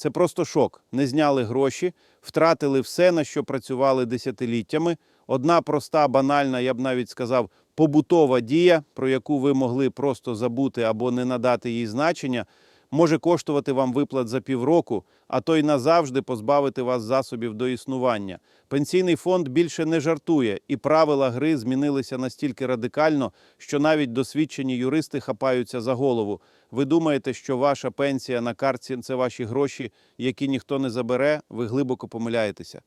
Це просто шок. Не зняли гроші, втратили все, на що працювали десятиліттями. Одна проста, банальна, я б навіть сказав, побутова дія, про яку ви могли просто забути або не надати їй значення, може коштувати вам виплат за півроку, а то й назавжди позбавити вас засобів до існування. Пенсійний фонд більше не жартує, і правила гри змінилися настільки радикально, що навіть досвідчені юристи хапаються за голову. Ви думаєте, що ваша пенсія на картці це ваші гроші, які ніхто не забере, ви глибоко помиляєтеся.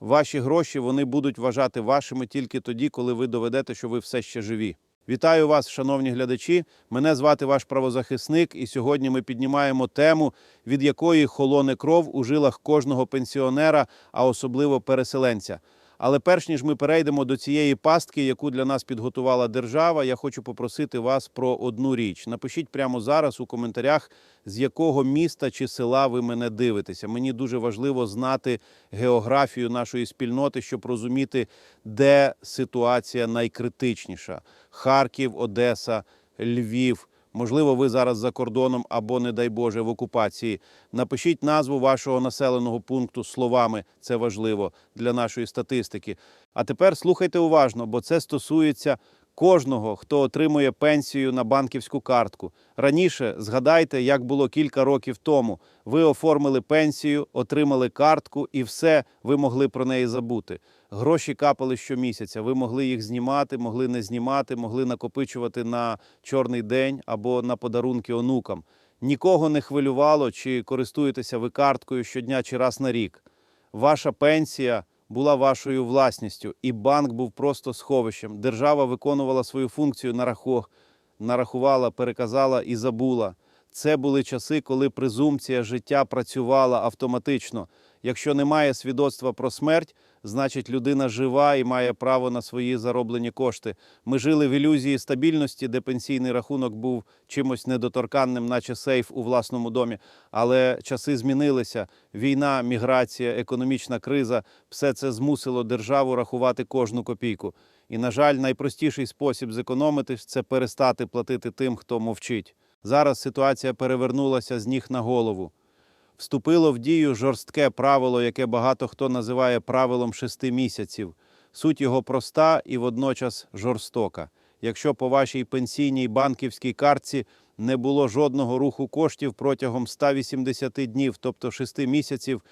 Ваші гроші вони будуть вважати вашими тільки тоді, коли ви доведете, що ви все ще живі. Вітаю вас, шановні глядачі. Мене звати ваш правозахисник, і сьогодні ми піднімаємо тему, від якої холоне кров у жилах кожного пенсіонера, а особливо переселенця. Але перш ніж ми перейдемо до цієї пастки, яку для нас підготувала держава, я хочу попросити вас про одну річ. Напишіть прямо зараз у коментарях, з якого міста чи села ви мене дивитеся. Мені дуже важливо знати географію нашої спільноти, щоб розуміти, де ситуація найкритичніша: Харків, Одеса, Львів. Можливо, ви зараз за кордоном або, не дай Боже, в окупації. Напишіть назву вашого населеного пункту словами. Це важливо для нашої статистики. А тепер слухайте уважно, бо це стосується кожного, хто отримує пенсію на банківську картку. Раніше згадайте, як було кілька років тому. Ви оформили пенсію, отримали картку, і все ви могли про неї забути. Гроші капали щомісяця. Ви могли їх знімати, могли не знімати, могли накопичувати на чорний день або на подарунки онукам. Нікого не хвилювало, чи користуєтеся ви карткою щодня чи раз на рік. Ваша пенсія була вашою власністю, і банк був просто сховищем. Держава виконувала свою функцію на рахунок, нарахувала, переказала і забула. Це були часи, коли презумпція життя працювала автоматично. Якщо немає свідоцтва про смерть, значить людина жива і має право на свої зароблені кошти. Ми жили в ілюзії стабільності, де пенсійний рахунок був чимось недоторканним, наче сейф у власному домі. Але часи змінилися. Війна, міграція, економічна криза все це змусило державу рахувати кожну копійку. І, на жаль, найпростіший спосіб зекономити це перестати платити тим, хто мовчить. Зараз ситуація перевернулася з ніг на голову вступило в дію жорстке правило, яке багато хто називає правилом шести місяців. Суть його проста і водночас жорстока. Якщо по вашій пенсійній банківській картці не було жодного руху коштів протягом 180 днів, тобто 6 місяців,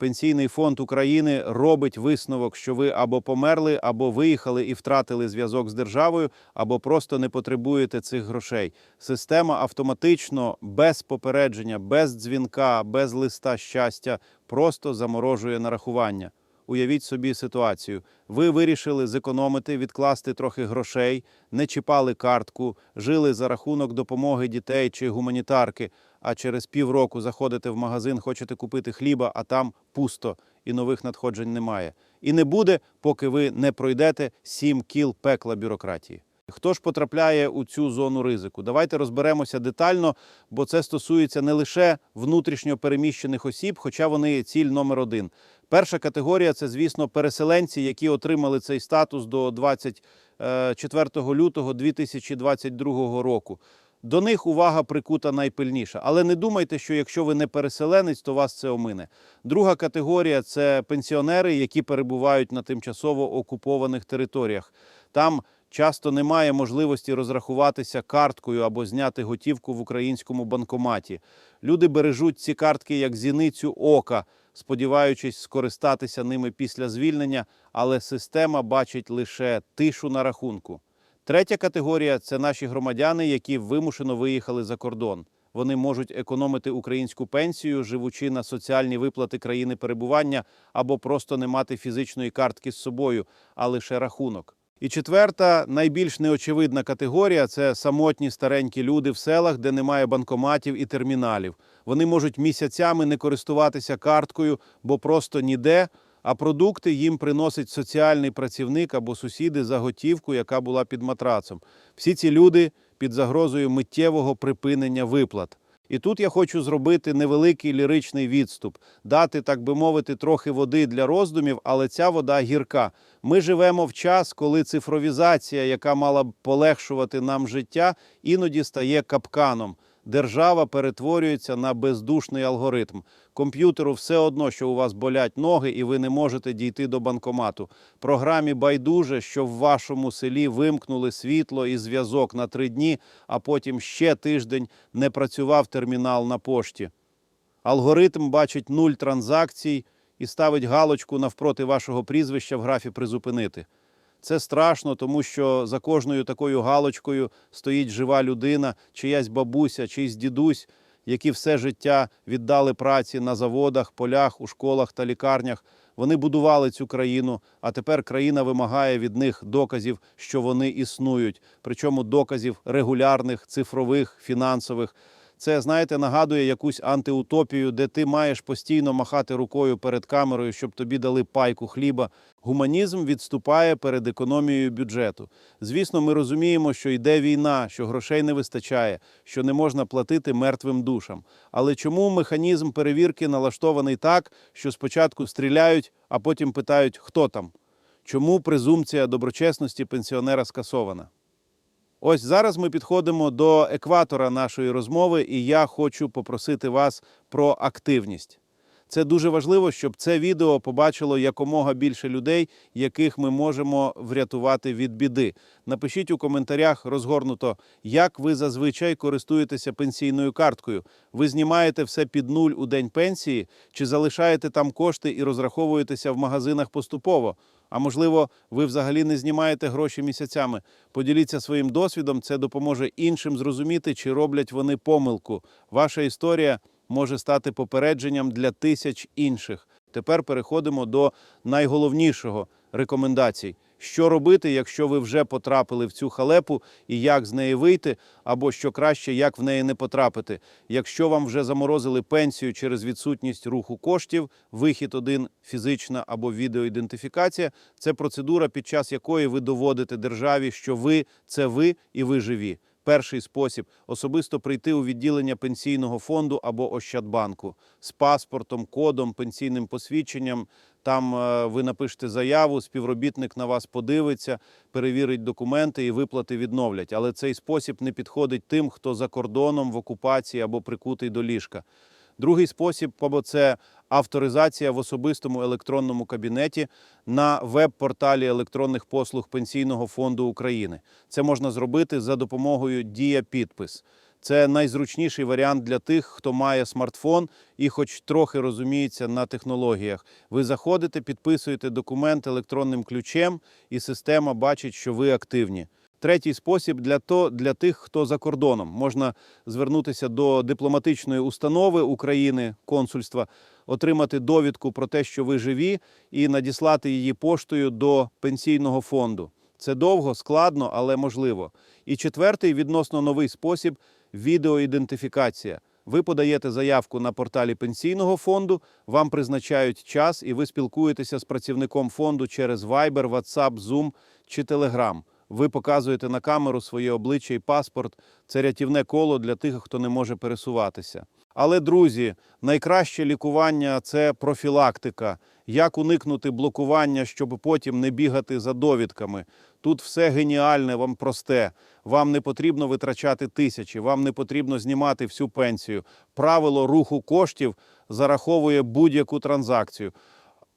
Пенсійний фонд України робить висновок, що ви або померли, або виїхали і втратили зв'язок з державою, або просто не потребуєте цих грошей. Система автоматично, без попередження, без дзвінка, без листа щастя, просто заморожує нарахування. Уявіть собі ситуацію. Ви вирішили зекономити, відкласти трохи грошей, не чіпали картку, жили за рахунок допомоги дітей чи гуманітарки. А через півроку заходите в магазин, хочете купити хліба, а там пусто і нових надходжень немає. І не буде, поки ви не пройдете сім кіл пекла бюрократії. Хто ж потрапляє у цю зону ризику? Давайте розберемося детально, бо це стосується не лише внутрішньо переміщених осіб, хоча вони є ціль номер один. Перша категорія це, звісно, переселенці, які отримали цей статус до 24 лютого 2022 року. До них увага прикута найпильніша. Але не думайте, що якщо ви не переселенець, то вас це омине. Друга категорія це пенсіонери, які перебувають на тимчасово окупованих територіях. Там часто немає можливості розрахуватися карткою або зняти готівку в українському банкоматі. Люди бережуть ці картки як зіницю ока, сподіваючись скористатися ними після звільнення, але система бачить лише тишу на рахунку. Третя категорія це наші громадяни, які вимушено виїхали за кордон. Вони можуть економити українську пенсію, живучи на соціальні виплати країни перебування, або просто не мати фізичної картки з собою, а лише рахунок. І четверта, найбільш неочевидна категорія це самотні старенькі люди в селах, де немає банкоматів і терміналів. Вони можуть місяцями не користуватися карткою, бо просто ніде а продукти їм приносить соціальний працівник або сусіди за готівку, яка була під матрацом. Всі ці люди під загрозою миттєвого припинення виплат. І тут я хочу зробити невеликий ліричний відступ, дати, так би мовити, трохи води для роздумів, але ця вода гірка. Ми живемо в час, коли цифровізація, яка мала б полегшувати нам життя, іноді стає капканом. Держава перетворюється на бездушний алгоритм. Комп'ютеру все одно, що у вас болять ноги, і ви не можете дійти до банкомату. Програмі байдуже, що в вашому селі вимкнули світло і зв'язок на три дні, а потім ще тиждень не працював термінал на пошті. Алгоритм бачить нуль транзакцій і ставить галочку навпроти вашого прізвища в графі призупинити. Це страшно, тому що за кожною такою галочкою стоїть жива людина, чиясь бабуся, чийсь дідусь, які все життя віддали праці на заводах, полях, у школах та лікарнях. Вони будували цю країну, а тепер країна вимагає від них доказів, що вони існують, причому доказів регулярних, цифрових, фінансових. Це, знаєте, нагадує якусь антиутопію, де ти маєш постійно махати рукою перед камерою, щоб тобі дали пайку хліба. Гуманізм відступає перед економією бюджету. Звісно, ми розуміємо, що йде війна, що грошей не вистачає, що не можна платити мертвим душам. Але чому механізм перевірки налаштований так, що спочатку стріляють, а потім питають, хто там? Чому презумпція доброчесності пенсіонера скасована? Ось зараз ми підходимо до екватора нашої розмови, і я хочу попросити вас про активність. Це дуже важливо, щоб це відео побачило якомога більше людей, яких ми можемо врятувати від біди. Напишіть у коментарях розгорнуто, як ви зазвичай користуєтеся пенсійною карткою. Ви знімаєте все під нуль у день пенсії, чи залишаєте там кошти і розраховуєтеся в магазинах поступово? А можливо, ви взагалі не знімаєте гроші місяцями. Поділіться своїм досвідом, це допоможе іншим зрозуміти, чи роблять вони помилку. Ваша історія може стати попередженням для тисяч інших. Тепер переходимо до найголовнішого рекомендацій. Що робити, якщо ви вже потрапили в цю халепу, і як з неї вийти, або що краще, як в неї не потрапити. Якщо вам вже заморозили пенсію через відсутність руху коштів, вихід один фізична або відеоідентифікація це процедура, під час якої ви доводите державі, що ви це ви і ви живі. Перший спосіб особисто прийти у відділення пенсійного фонду або Ощадбанку з паспортом, кодом, пенсійним посвідченням. Там е, ви напишете заяву, співробітник на вас подивиться, перевірить документи і виплати відновлять. Але цей спосіб не підходить тим, хто за кордоном в окупації або прикутий до ліжка. Другий спосіб або це авторизація в особистому електронному кабінеті на веб-порталі електронних послуг Пенсійного фонду України. Це можна зробити за допомогою Дія підпис. Це найзручніший варіант для тих, хто має смартфон і хоч трохи розуміється на технологіях. Ви заходите, підписуєте документ електронним ключем, і система бачить, що ви активні. Третій спосіб для то для тих, хто за кордоном можна звернутися до дипломатичної установи України, консульства, отримати довідку про те, що ви живі, і надіслати її поштою до пенсійного фонду. Це довго, складно, але можливо. І четвертий відносно новий спосіб відеоідентифікація. Ви подаєте заявку на порталі пенсійного фонду, вам призначають час, і ви спілкуєтеся з працівником фонду через Viber, WhatsApp, Zoom чи Telegram. Ви показуєте на камеру своє обличчя і паспорт. Це рятівне коло для тих, хто не може пересуватися. Але, друзі, найкраще лікування це профілактика. Як уникнути блокування, щоб потім не бігати за довідками? Тут все геніальне, вам просте. Вам не потрібно витрачати тисячі, вам не потрібно знімати всю пенсію. Правило руху коштів зараховує будь-яку транзакцію.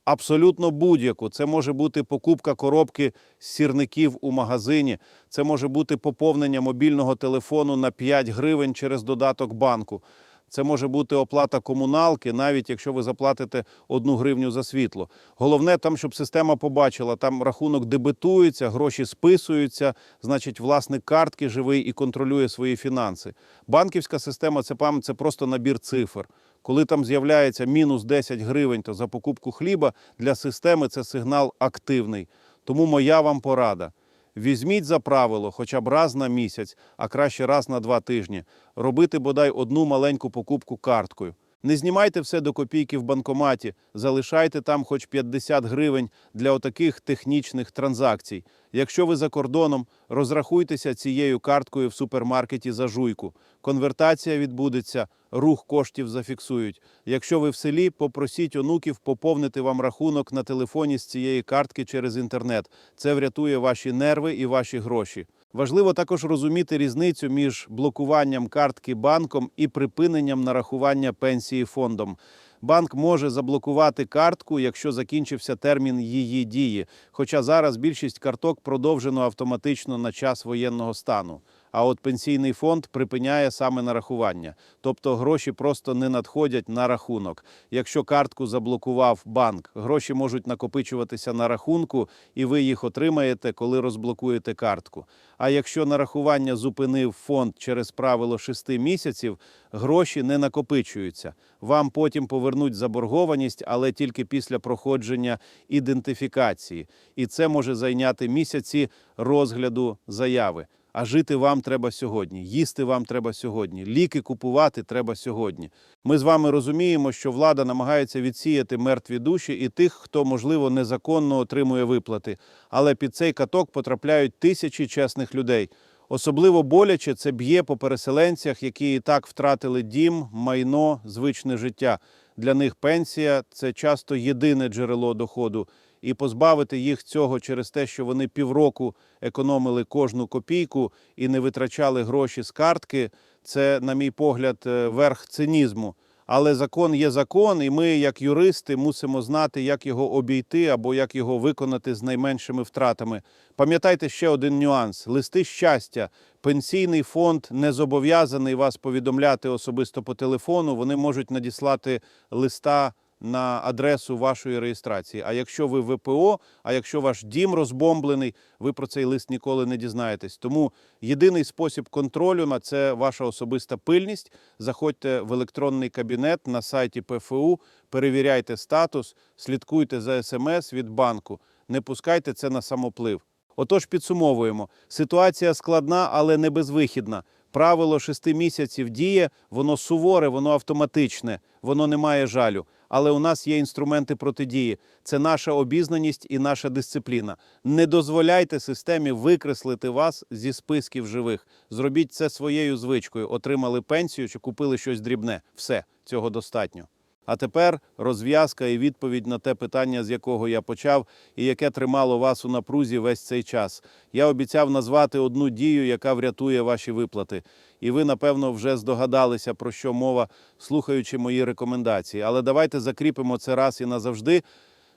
Абсолютно будь-яку. Це може бути покупка коробки сірників у магазині, це може бути поповнення мобільного телефону на 5 гривень через додаток банку. Це може бути оплата комуналки, навіть якщо ви заплатите одну гривню за світло. Головне там, щоб система побачила, там рахунок дебетується, гроші списуються, значить, власник картки живий і контролює свої фінанси. Банківська система це це просто набір цифр. Коли там з'являється мінус 10 гривень, то за покупку хліба для системи це сигнал активний. Тому моя вам порада. Візьміть за правило хоча б раз на місяць, а краще раз на два тижні, робити бодай одну маленьку покупку карткою. Не знімайте все до копійки в банкоматі, залишайте там хоч 50 гривень для отаких технічних транзакцій. Якщо ви за кордоном, розрахуйтеся цією карткою в супермаркеті за жуйку. Конвертація відбудеться, рух коштів зафіксують. Якщо ви в селі, попросіть онуків поповнити вам рахунок на телефоні з цієї картки через інтернет. Це врятує ваші нерви і ваші гроші. Важливо також розуміти різницю між блокуванням картки банком і припиненням нарахування пенсії фондом. Банк може заблокувати картку, якщо закінчився термін її дії. Хоча зараз більшість карток продовжено автоматично на час воєнного стану. А от пенсійний фонд припиняє саме нарахування, тобто гроші просто не надходять на рахунок. Якщо картку заблокував банк, гроші можуть накопичуватися на рахунку, і ви їх отримаєте, коли розблокуєте картку. А якщо нарахування зупинив фонд через правило 6 місяців, гроші не накопичуються. Вам потім повернуть заборгованість, але тільки після проходження ідентифікації. І це може зайняти місяці розгляду заяви. А жити вам треба сьогодні, їсти вам треба сьогодні, ліки купувати треба сьогодні. Ми з вами розуміємо, що влада намагається відсіяти мертві душі і тих, хто, можливо, незаконно отримує виплати. Але під цей каток потрапляють тисячі чесних людей. Особливо боляче це б'є по переселенцях, які і так втратили дім, майно, звичне життя. Для них пенсія це часто єдине джерело доходу. І позбавити їх цього через те, що вони півроку економили кожну копійку і не витрачали гроші з картки, це, на мій погляд, е, верх цинізму. Але закон є закон, і ми, як юристи, мусимо знати, як його обійти або як його виконати з найменшими втратами. Пам'ятайте ще один нюанс: листи щастя. Пенсійний фонд не зобов'язаний вас повідомляти особисто по телефону. Вони можуть надіслати листа на адресу вашої реєстрації. А якщо ви ВПО, а якщо ваш дім розбомблений, ви про цей лист ніколи не дізнаєтесь. Тому єдиний спосіб контролю на це ваша особиста пильність. Заходьте в електронний кабінет на сайті ПФУ, перевіряйте статус, слідкуйте за смс від банку, не пускайте це на самоплив. Отож, підсумовуємо: ситуація складна, але не безвихідна. Правило шести місяців діє, воно суворе, воно автоматичне, воно не має жалю. Але у нас є інструменти протидії. Це наша обізнаність і наша дисципліна. Не дозволяйте системі викреслити вас зі списків живих. Зробіть це своєю звичкою. Отримали пенсію чи купили щось дрібне. Все цього достатньо. А тепер розв'язка і відповідь на те питання, з якого я почав, і яке тримало вас у напрузі весь цей час. Я обіцяв назвати одну дію, яка врятує ваші виплати. І ви, напевно, вже здогадалися, про що мова, слухаючи мої рекомендації. Але давайте закріпимо це раз і назавжди.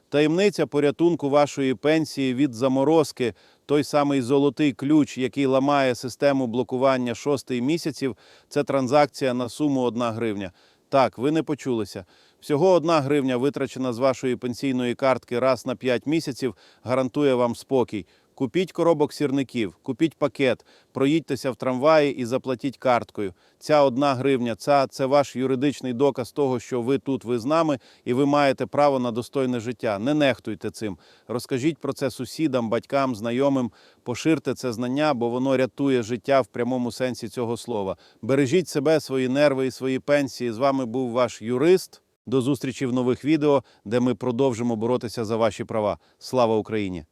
Таємниця порятунку вашої пенсії від заморозки, той самий золотий ключ, який ламає систему блокування шостий місяців, це транзакція на суму 1 гривня. Так, ви не почулися. Всього одна гривня, витрачена з вашої пенсійної картки раз на 5 місяців, гарантує вам спокій. Купіть коробок сірників, купіть пакет, проїдьтеся в трамваї і заплатіть карткою. Ця одна гривня, ця це ваш юридичний доказ того, що ви тут, ви з нами, і ви маєте право на достойне життя. Не нехтуйте цим. Розкажіть про це сусідам, батькам, знайомим. Поширте це знання, бо воно рятує життя в прямому сенсі цього слова. Бережіть себе, свої нерви і свої пенсії. З вами був ваш юрист. До зустрічі в нових відео, де ми продовжимо боротися за ваші права. Слава Україні!